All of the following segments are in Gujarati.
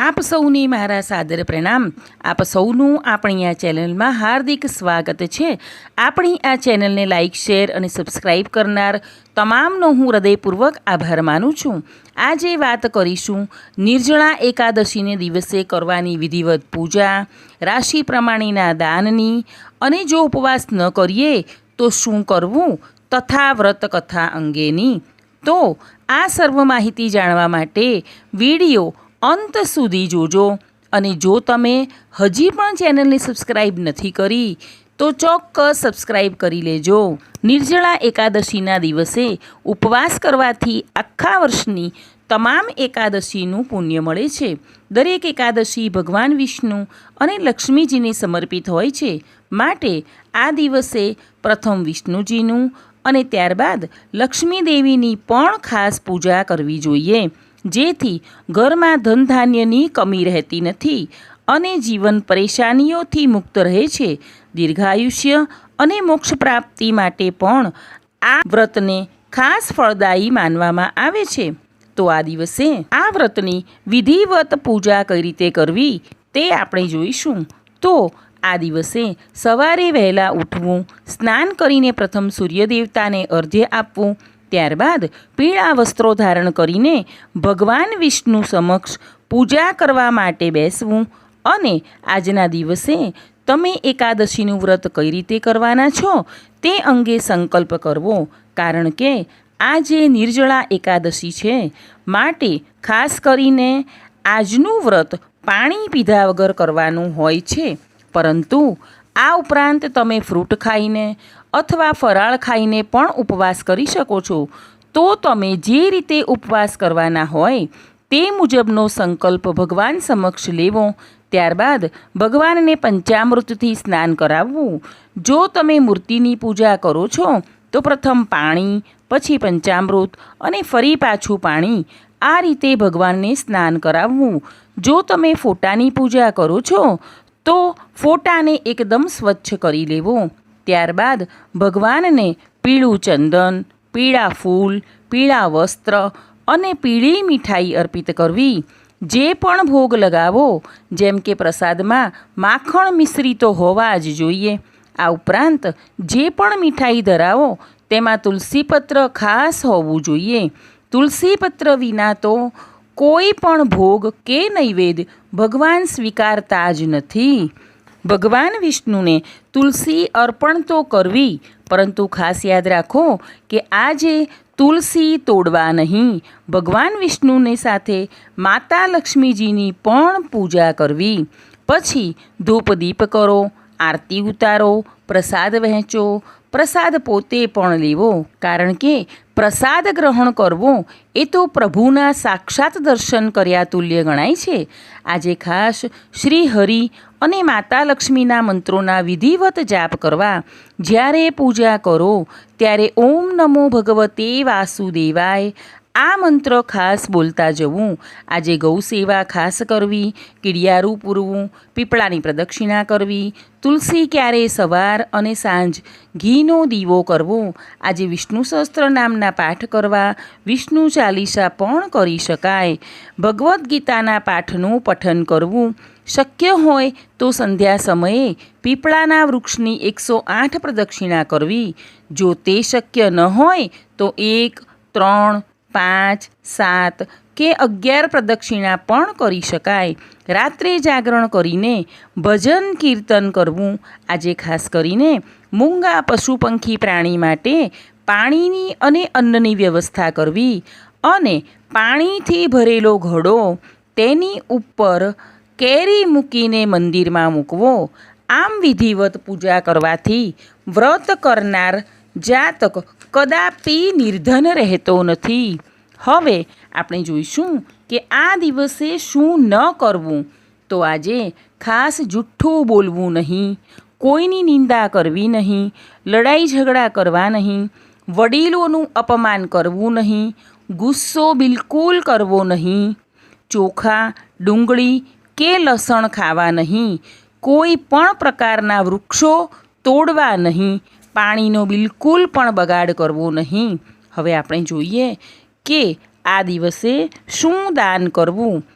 આપ સૌને મારા સાદર પ્રણામ. આપ સૌનું આપણી આ ચેનલમાં હાર્દિક સ્વાગત છે. આપણી આ ચેનલને લાઇક શેર અને સબસ્ક્રાઇબ કરનાર તમામનો હું હૃદયપૂર્વક આભાર માનું છું. આજે વાત કરીશું નિર્જળા એકાદશીને દિવસે કરવાની વિધિવત પૂજા, રાશિ પ્રમાણેના દાનની અને જો ઉપવાસ ન કરીએ તો શું કરવું તથા વ્રત કથા અંગેની. તો આ સર્વ માહિતી જાણવા માટે વીડિયો અંત સુધી જોજો અને જો તમે હજી પણ ચેનલને સબસ્ક્રાઈબ નથી કરી, તો ચોક્કસ સબસ્ક્રાઈબ કરી લેજો. નિર્જળા એકાદશીના દિવસે ઉપવાસ કરવાથી આખા વર્ષની તમામ એકાદશીનું પુણ્ય મળે છે. દરેક એકાદશી ભગવાન વિષ્ણુ અને લક્ષ્મીજીને સમર્પિત હોય છે. માટે આ દિવસે પ્રથમ વિષ્ણુજીનું અને ત્યારબાદ લક્ષ્મી દેવીની પણ ખાસ પૂજા કરવી જોઈએ. જેથી ઘરમાં ધન ધાન્યની કમી રહેતી નથી અને જીવન પરેશાનીઓથી મુક્ત રહે છે. દીર્ઘાયુષ્ય અને મોક્ષ પ્રાપ્તિ માટે પણ આ વ્રતને ખાસ ફળદાયી માનવામાં આવે છે. તો આ દિવસે આ વ્રતની વિધિવત પૂજા કઈ રીતે કરવી તે આપણે જોઈશું. તો આ દિવસે સવારે વહેલા ઉઠવું, સ્નાન કરીને પ્રથમ સૂર્યદેવતાને અર્ધ્ય આપવું ત્યારબાદ પીળા વસ્ત્રો ધારણ કરીને ભગવાન વિષ્ણુ સમક્ષ પૂજા કરવા માટે બેસવું અને આજના દિવસે તમે એકાદશીનું વ્રત કઈ રીતે કરવાના છો તે અંગે સંકલ્પ કરવો. કારણ કે આજે નિર્જળા એકાદશી છે માટે ખાસ કરીને આજનું વ્રત પાણી પીધા વગર કરવાનું હોય છે. પરંતુ આ ઉપરાંત તમે ફ્રૂટ ખાઈને અથવા ફરાળ ખાઈને પણ ઉપવાસ કરી શકો છો. તો તમે જે રીતે ઉપવાસ કરવાના હોય તે મુજબનો સંકલ્પ ભગવાન સમક્ષ લેવો. ત્યારબાદ ભગવાનને પંચામૃતથી સ્નાન કરાવવું. જો તમે મૂર્તિની પૂજા કરો છો, તો પ્રથમ પાણી, પછી પંચામૃત અને ફરી પાછું પાણી આ રીતે ભગવાનને સ્નાન કરાવવું. જો તમે ફોટાની પૂજા કરો છો, તો ફોટાને એકદમ સ્વચ્છ કરી લેવો. ત્યારબાદ ભગવાનને પીળું ચંદન, પીળા ફૂલ, પીળા વસ્ત્ર અને પીળી મીઠાઈ અર્પિત કરવી. જે પણ ભોગ લગાવો, જેમ કે પ્રસાદમાં માખણ મિશ્રિતો હોવા જ જોઈએ. આ ઉપરાંત જે પણ મીઠાઈ ધરાવો, તેમાં તુલસીપત્ર ખાસ હોવું જોઈએ. તુલસીપત્ર વિના તો કોઈ પણ ભોગ કે નૈવેદ્ય ભગવાન સ્વીકારતા જ નથી. ભગવાન વિષ્ણુને તુલસી અર્પણ તો કરવી, પરંતુ ખાસ યાદ રાખો કે આજે તુલસી તોડવા નહીં, ભગવાન વિષ્ણુની સાથે માતા લક્ષ્મીજીની પણ પૂજા કરવી. પછી ધૂપ દીપ કરો, આરતી ઉતારો, પ્રસાદ વહેંચો, પ્રસાદ પોતે પણ લેવો, કારણ કે પ્રસાદ ગ્રહણ કરવો એ તો પ્રભુના સાક્ષાત દર્શન કર્યા તુલ્ય ગણાય છે. આજે ખાસ શ્રી હરિ અને માતા લક્ષ્મીના મંત્રોના વિધિવત જાપ કરવા. જ્યારે પૂજા કરો, ત્યારે ઓમ નમો ભગવતે વાસુદેવાય. આ મંત્ર ખાસ બોલતા જવું. આજે ગૌ સેવા ખાસ કરવી, કીડિયારું પૂરવું, પીપળાની પ્રદક્ષિણા કરવી, તુલસી ક્યારે સવાર અને સાંજ, ઘીનો દીવો કરવો. આજે વિષ્ણુ સહસ્ત્ર નામના પાઠ કરવા, વિષ્ણુ ચાલીસા પણ કરી શકાય. ભગવદ્ ગીતાના પાઠનું પઠન કરવું. શક્ય હોય તો સંધ્યા સમયે પીપળાના વૃક્ષની એકસો આઠ પ્રદક્ષિણા કરવી. જો તે શક્ય ન હોય તો એક, ત્રણ, પાંચ, સાત કે અગિયાર પ્રદક્ષિણા પણ કરી શકાય. રાત્રે જાગરણ કરીને ભજન કીર્તન કરવું, આજે ખાસ કરીને મૂંગા પશુ પંખી પ્રાણી માટે પાણીની અને અન્નની વ્યવસ્થા કરવી અને પાણીથી ભરેલો ઘડો તેની ઉપર કેરી મૂકીને મંદિરમાં મૂકવો. આમ વિધિવત પૂજા કરવાથી વ્રત કરનાર જાતક કદાપી નિર્ધન રહેતો નથી. હવે આપણે જોઈશું કે આ દિવસે શું ન કરવું. તો આજે ખાસ જુઠ્ઠું બોલવું નહીં. કોઈની નિંદા કરવી નહીં લડાઈ ઝઘડા કરવા નહીં, વડીલોનું અપમાન કરવું નહીં, ગુસ્સો બિલકુલ કરવો નહીં. ચોખા, ડુંગળી કે લસણ ખાવા નહીં. કોઈ પણ પ્રકારના વૃક્ષો તોડવા નહીં. પાણીનો બિલકુલ પણ બગાડ કરવો નહીં. હવે આપણે જોઈએ કે આ દિવસે શું દાન કરવું?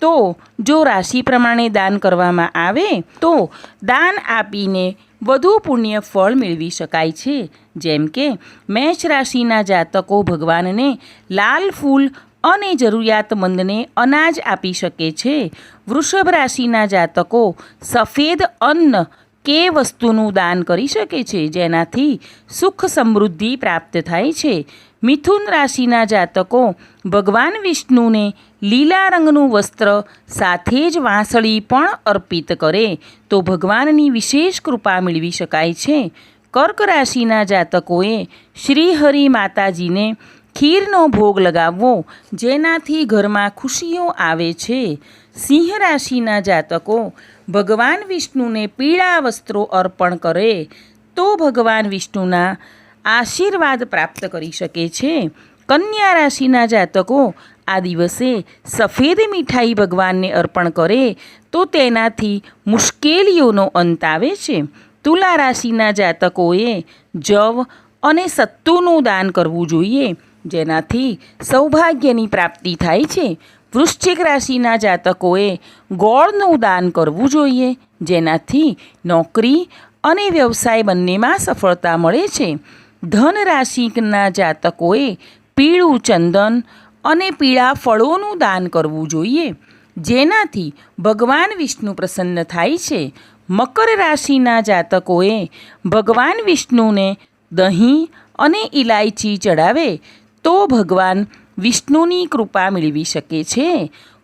તો જો રાશિ પ્રમાણે દાન કરવામાં આવે, તો દાન આપીને વધુ પુણ્ય ફળ મેળવી શકાય છે. જેમ કે મેષ રાશિના જાતકો ભગવાનને લાલ ફૂલ અને જરૂરિયાતમંદને અનાજ આપી શકે છે. વૃષભ રાશિના જાતકો સફેદ અન્ન કે વસ્તુનું દાન કરી શકે છે, જેનાથી સુખ સમૃદ્ધિ પ્રાપ્ત થાય છે. મિથુન રાશિના જાતકો ભગવાન વિષ્ણુને લીલા રંગનું વસ્ત્ર સાથે જ વાંસળી પણ અર્પિત કરે, તો ભગવાનની વિશેષ કૃપા મેળવી શકાય છે. કર્ક રાશિના જાતકોએ શ્રી હરિ માતાજીને ખીરનો ભોગ લગાવવો, જેનાથી ઘરમાં ખુશીઓ આવે છે. સિંહ રાશિના જાતકો, ભગવાન વિષ્ણુને પીળા વસ્ત્રો અર્પણ કરે, તો ભગવાન વિષ્ણુના આશીર્વાદ પ્રાપ્ત કરી શકે છે. કન્યા રાશિના જાતકો, આ દિવસે સફેદ મીઠાઈ ભગવાનને અર્પણ કરે, તો તેનાથી મુશ્કેલીઓનો અંત આવે છે. તુલા રાશિના જાતકોએ જવ અને સત્તુનું દાન કરવું જોઈએ. જેનાથી સૌભાગ્યની પ્રાપ્તિ થાય છે. વૃશ્ચિક રાશિના જાતકોએ ગોળનું દાન કરવું જોઈએ, જેનાથી નોકરી અને વ્યવસાય બંનેમાં સફળતા મળે છે. ધન રાશિના જાતકોએ પીળું ચંદન અને પીળા ફળોનું દાન કરવું જોઈએ, જેનાથી ભગવાન વિષ્ણુ પ્રસન્ન થાય છે. મકર રાશિના જાતકોએ ભગવાન વિષ્ણુને દહીં અને ઇલાયચી ચડાવે તો ભગવાન વિષ્ણુની કૃપા મેળવી શકે છે.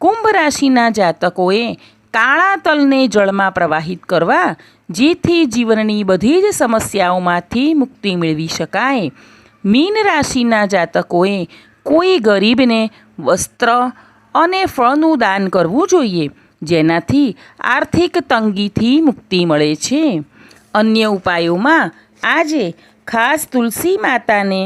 કુંભ રાશિના જાતકોએ કાળા તલને જળમાં પ્રવાહિત કરવા, જેથી જીવનની બધી જ સમસ્યાઓમાંથી મુક્તિ મેળવી શકાય. મીન રાશિના જાતકોએ કોઈ ગરીબને વસ્ત્ર અને ફળનું દાન કરવું જોઈએ, જેનાથી આર્થિક તંગીથી મુક્તિ મળે છે. અન્ય ઉપાયોમાં આજે ખાસ તુલસી માતાને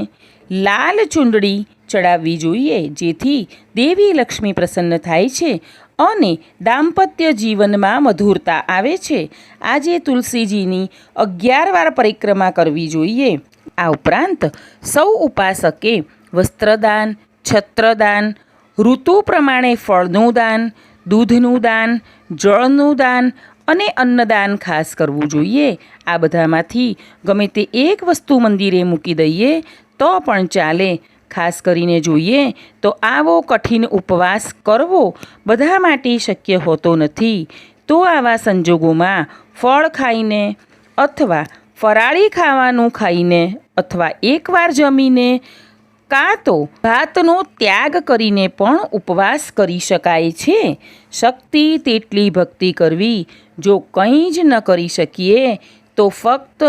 લાલ ચૂંદડી ચડાવવી જોઈએ, જેથી દેવી લક્ષ્મી પ્રસન્ન થાય છે અને દાંપત્ય જીવનમાં મધુરતા આવે છે. આજે તુલસીજીની અગિયાર વાર પરિક્રમા કરવી જોઈએ. આ ઉપરાંત સૌ ઉપાસકે વસ્ત્રદાન, છત્રદાન, ઋતુ પ્રમાણે ફળનું દાન, દૂધનું દાન, જળનું દાન અને અન્નદાન ખાસ કરવું જોઈએ. આ બધામાંથી ગમે તે એક વસ્તુ મંદિરે મૂકી દઈએ તો પણ ચાલે. ખાસ કરીને જોઈએ તો આવો કઠિન ઉપવાસ કરવો બધા માટે શક્ય હોતો નથી. તો આવા સંજોગોમાં ફળ ખાઈને અથવા ફરાળી ખાવાનું ખાઈને અથવા એકવાર જમીને કાં તો ભાતનો ત્યાગ કરીને પણ ઉપવાસ કરી શકાય છે. શક્તિ તેટલી ભક્તિ કરવી જો કંઈ જ ન કરી શકીએ તો ફક્ત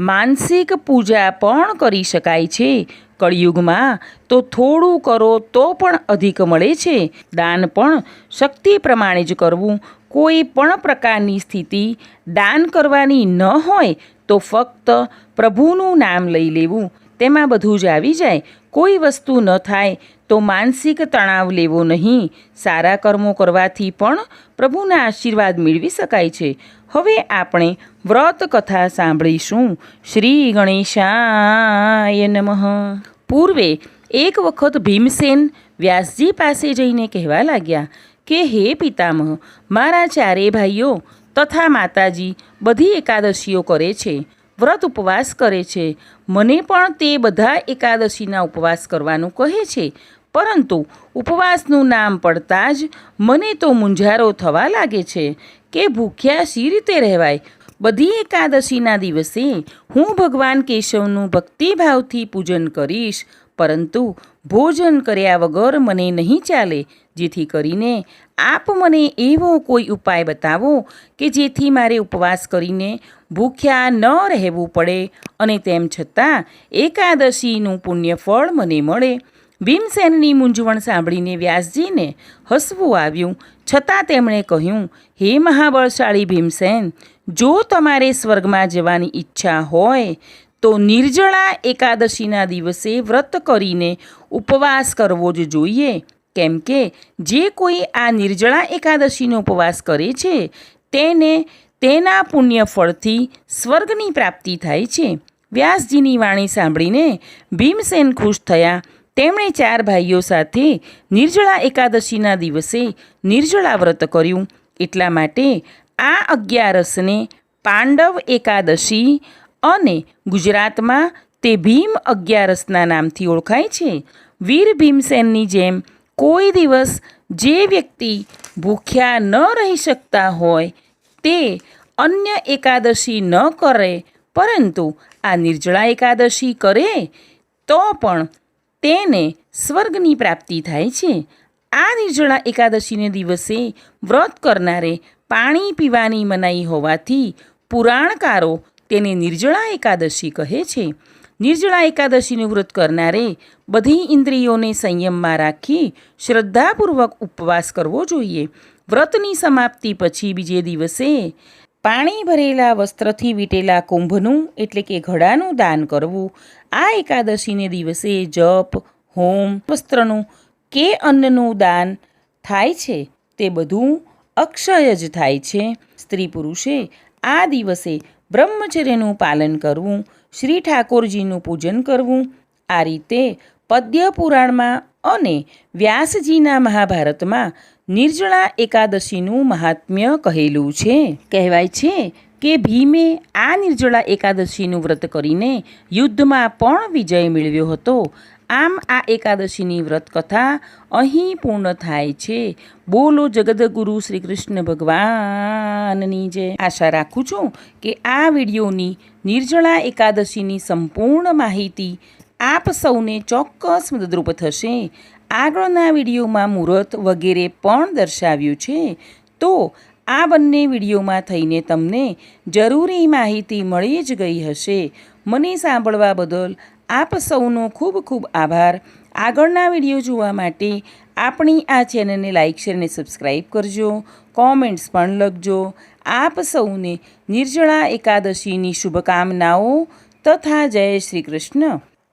માનસિક પૂજા પણ કરી શકાય છે. કળિયુગમાં તો થોડું કરો તો પણ અધિક મળે છે. દાન પણ શક્તિ પ્રમાણે જ કરવું. કોઈ પણ પ્રકારની સ્થિતિ દાન કરવાની ન હોય તો ફક્ત પ્રભુનું નામ લઈ લેવું. તેમાં બધું જ આવી જાય. કોઈ વસ્તુ ન થાય તો માનસિક તણાવ લેવો નહીં. સારા કર્મો કરવાથી પણ પ્રભુના આશીર્વાદ મેળવી શકાય છે. હવે આપણે વ્રત કથા સાંભળીશું. શ્રી ગણેશાય નમઃ. પૂર્વે એક વખત ભીમસેન વ્યાસજી પાસે જઈને કહેવા લાગ્યા કે, હે પિતામહ, મારા ચારે ભાઈઓ તથા માતાજી બધી એકાદશીઓ કરે છે, વ્રત ઉપવાસ કરે છે. મને પણ તે બધા એકાદશીના ઉપવાસ કરવાનું કહે છે. પરંતુ ઉપવાસનું નામ પડતાં જ મને તો મૂંઝારો થવા લાગે છે. કે ભૂખ્યા સી રીતે રહેવાય? બધી એકાદશીના દિવસે હું ભગવાન કેશવનું ભક્તિભાવથી પૂજન કરીશ, પરંતુ ભોજન કર્યા વગર મને નહીં ચાલે, જેથી કરીને આપ મને એવો કોઈ ઉપાય બતાવો કે જેથી મારે ઉપવાસ કરીને ભૂખ્યા ન રહેવું પડે અને તેમ છતાં એકાદશીનું પુણ્યફળ મને મળે. ભીમસેનની મૂંઝવણ સાંભળીને વ્યાસજીને હસવું આવ્યું. છતાં તેમણે કહ્યું, હે મહાબળશાળી ભીમસેન, જો તમારે સ્વર્ગમાં જવાની ઈચ્છા હોય, તો નિર્જળા એકાદશીના દિવસે વ્રત કરીને ઉપવાસ કરવો જ જોઈએ. કેમ કે જે કોઈ આ નિર્જળા એકાદશીનો ઉપવાસ કરે છે, તેને તેના પુણ્ય ફળથી સ્વર્ગની પ્રાપ્તિ થાય છે. વ્યાસજીની વાણી સાંભળીને ભીમસેન ખુશ થયા. તેમણે ચાર ભાઈઓ સાથે નિર્જળા એકાદશીના દિવસે નિર્જળા વ્રત કર્યું. એટલા માટે આ અગિયારસને પાંડવ એકાદશી અને ગુજરાતમાં તે ભીમ અગિયારસના નામથી ઓળખાય છે. વીર ભીમસેનની જેમ કોઈ દિવસ જે વ્યક્તિ ભૂખ્યા ન રહી શકતા હોય તે અન્ય એકાદશી ન કરે, પરંતુ આ નિર્જળા એકાદશી કરે, તો પણ તેને સ્વર્ગની પ્રાપ્તિ થાય છે. આ નિર્જળા એકાદશીને દિવસે વ્રત કરનારે પાણી પીવાની મનાઈ હોવાથી પુરાણકારો તેને નિર્જળા એકાદશી કહે છે. નિર્જળા એકાદશીનું વ્રત કરનારે બધી ઇન્દ્રિયોને સંયમમાં રાખી શ્રદ્ધાપૂર્વક ઉપવાસ કરવો જોઈએ. વ્રતની સમાપ્તિ પછી બીજે દિવસે પાણી ભરેલા વસ્ત્રથી વીટેલા કુંભનું, એટલે કે ઘડાનું દાન કરવું, આ એકાદશીને દિવસે જપ, હોમ, વસ્ત્રનું કે અન્નનું દાન થાય છે તે બધું અક્ષય જ થાય છે. સ્ત્રી પુરુષે આ દિવસે બ્રહ્મચર્યનું પાલન કરવું, શ્રી ઠાકોરજીનું પૂજન કરવું, આ રીતે પદ્ય પુરાણમાં અને વ્યાસજીના મહાભારતમાં નિર્જળા એકાદશીનું મહાત્મ્ય કહેલું છે. કહેવાય છે કે ભીમે આ નિર્જળા એકાદશીનું વ્રત કરીને યુદ્ધમાં પણ વિજય મેળવ્યો હતો. આમ આ એકાદશીની વ્રત કથા અહીં પૂર્ણ થાય છે. બોલો જગદગુરુ શ્રી કૃષ્ણ ભગવાનની જે આશા રાખું છું કે આ વિડીયોની નિર્જળા એકાદશીની સંપૂર્ણ માહિતી આપ સૌને ચોક્કસ મદદરૂપ થશે. આગળના વિડીયોમાં મુહૂર્ત વગેરે પણ દર્શાવ્યું છે. તો આ બંને વિડીયોમાં થઈને તમને જરૂરી માહિતી મળી જ ગઈ હશે. મને સાંભળવા બદલ આપ સૌનો ખૂબ ખૂબ આભાર. આગળના વીડિયો જોવા માટે આપણી આ ચેનલને લાઇક, શેર અને સબસ્ક્રાઈબ કરજો. કોમેન્ટ્સ પણ લખજો. આપ સૌને નિર્જળા એકાદશીની શુભકામનાઓ તથા જય શ્રી કૃષ્ણ.